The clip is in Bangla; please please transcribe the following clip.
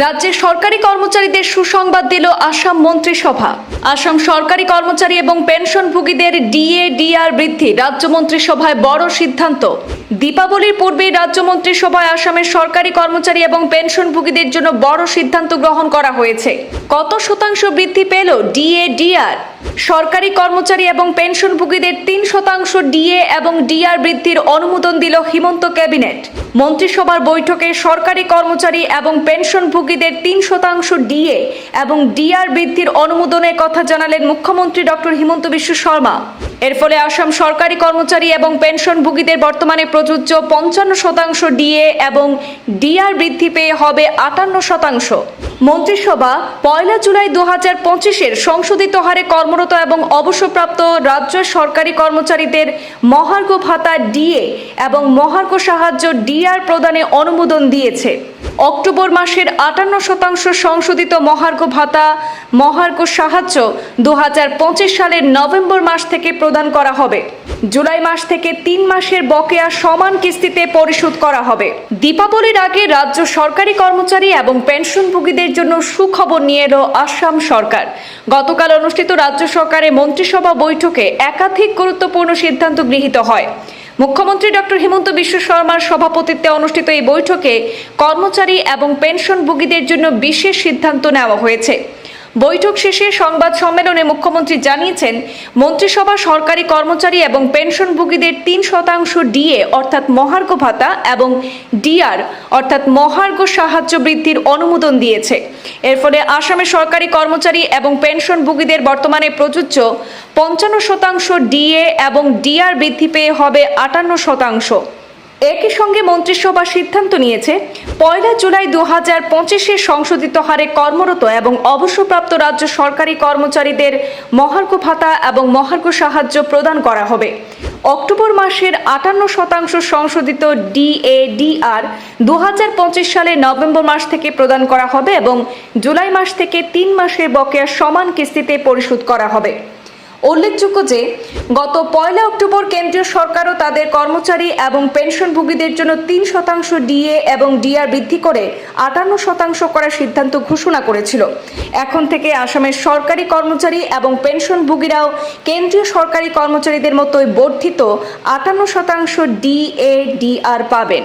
রাজ্যের সরকারি কর্মচারীদের সুসংবাদ দিল আসাম মন্ত্রিসভা। আসাম সরকারি কর্মচারী এবং পেনশনভোগীদের ডিএ, ডিআর বৃদ্ধি, রাজ্য মন্ত্রিসভায় বড় সিদ্ধান্ত। দীপাবলির পূর্বেই রাজ্য মন্ত্রিসভায় আসামের সরকারি কর্মচারী এবং পেনশনভোগীদের জন্য বড় সিদ্ধান্ত গ্রহণ করা হয়েছে। কত শতাংশ বৃদ্ধি পেল ডিএ, ডিআর? সরকারি কর্মচারী এবং পেনশনভোগীদের তিন শতাংশ ডিএ এবং ডিআর বৃদ্ধির অনুমোদন দিল হিমন্ত ক্যাবিনেট। মন্ত্রিসভার বৈঠকে সরকারি কর্মচারী এবং পেনশনভোগীদের তিন শতাংশ ডিএ এবং ডিআর বৃদ্ধির অনুমোদনের কথা জানালেন মুখ্যমন্ত্রী ডক্টর হিমন্ত বিশ্ব শর্মা। এর ফলে আসাম সরকারি কর্মচারী এবং পেনশন ভোগীদের বর্তমানে প্রযোজ্য পঞ্চান্ন শতাংশ ডিএ এবং ডিআর বৃদ্ধি পেয়ে হবে আটান্ন শতাংশ। মন্ত্রিসভা পয়লা জুলাই দু হাজার পঁচিশের সংশোধিত হারে কর্মরত এবং অবসরপ্রাপ্ত রাজ্য সরকারি কর্মচারীদের মহার্ঘ ভাতা ডিএ এবং মহার্ঘ সাহায্য ডিআর প্রদানে অনুমোদন দিয়েছে। অক্টোবর মাসের আটান্ন শতাংশ সংশোধিত মহার্ঘ ভাতা, মহার্ঘ সাহায্য দু হাজার পঁচিশ সালের নভেম্বর মাস থেকে প্রদান করা হবে। জুলাই মাস থেকে তিন মাসের বকেয়া সমান কিস্তিতে পরিশোধ করা হবে। দীপাবলির আগে রাজ্য সরকারি কর্মচারী এবং পেনশনভোগীদের জন্য সুখবর নিয়ে এলো আসাম সরকার। গতকাল অনুষ্ঠিত রাজ্য সরকারের মন্ত্রিসভা বৈঠকে একাধিক গুরুত্বপূর্ণ সিদ্ধান্ত গৃহীত হয়। মুখ্যমন্ত্রী ডক্টর হিমন্ত বিশ্ব শর্মার সভাপতিত্বে অনুষ্ঠিত এই বৈঠকে কর্মচারী এবং পেনশনভোগীদের জন্য বিশেষ সিদ্ধান্ত নেওয়া হয়েছে। বৈঠক শেষে সংবাদ সম্মেলনে মুখ্যমন্ত্রী জানিয়েছেন, মন্ত্রিসভা সরকারি কর্মচারী এবং পেনশনভোগীদের তিন শতাংশ ডিএ অর্থাৎ মহার্ঘ ভাতা এবং ডিআর অর্থাৎ মহার্ঘ সাহায্য বৃদ্ধির অনুমোদন দিয়েছে। এর ফলে আসামের সরকারি কর্মচারী এবং পেনশনভোগীদের বর্তমানে প্রযোজ্য পঞ্চান্ন শতাংশ ডিএ এবং ডিআর বৃদ্ধি পেয়ে হবে আটান্ন শতাংশ। একই সঙ্গে মন্ত্রিসভা সিদ্ধান্ত নিয়েছে, পয়লা জুলাই দু হাজার পঁচিশে সংশোধিত হারে কর্মরত এবং অবসরপ্রাপ্ত রাজ্য সরকারি কর্মচারীদের মহার্ঘ ভাতা এবং মহার্ঘ সাহায্য প্রদান করা হবে। অক্টোবর মাসের আটান্ন শতাংশ সংশোধিত ডিএডিআর দু হাজার পঁচিশ সালের নভেম্বর মাস থেকে প্রদান করা হবে এবং জুলাই মাস থেকে তিন মাসের বকেয়া সমান কিস্তিতে পরিশোধ করা হবে। উল্লেখযোগ্য যে, গত পয়লা অক্টোবর কেন্দ্রীয় সরকারও তাদের কর্মচারী এবং পেনশনভোগীদের জন্য তিন শতাংশ ডিএ এবং ডিআর বৃদ্ধি করে আটান্ন শতাংশ করার সিদ্ধান্ত ঘোষণা করেছিল। এখন থেকে আসামের সরকারি কর্মচারী এবং পেনশনভোগীরাও কেন্দ্রীয় সরকারি কর্মচারীদের মতোই বর্ধিত আটান্ন শতাংশ ডিএ, ডিআর পাবেন।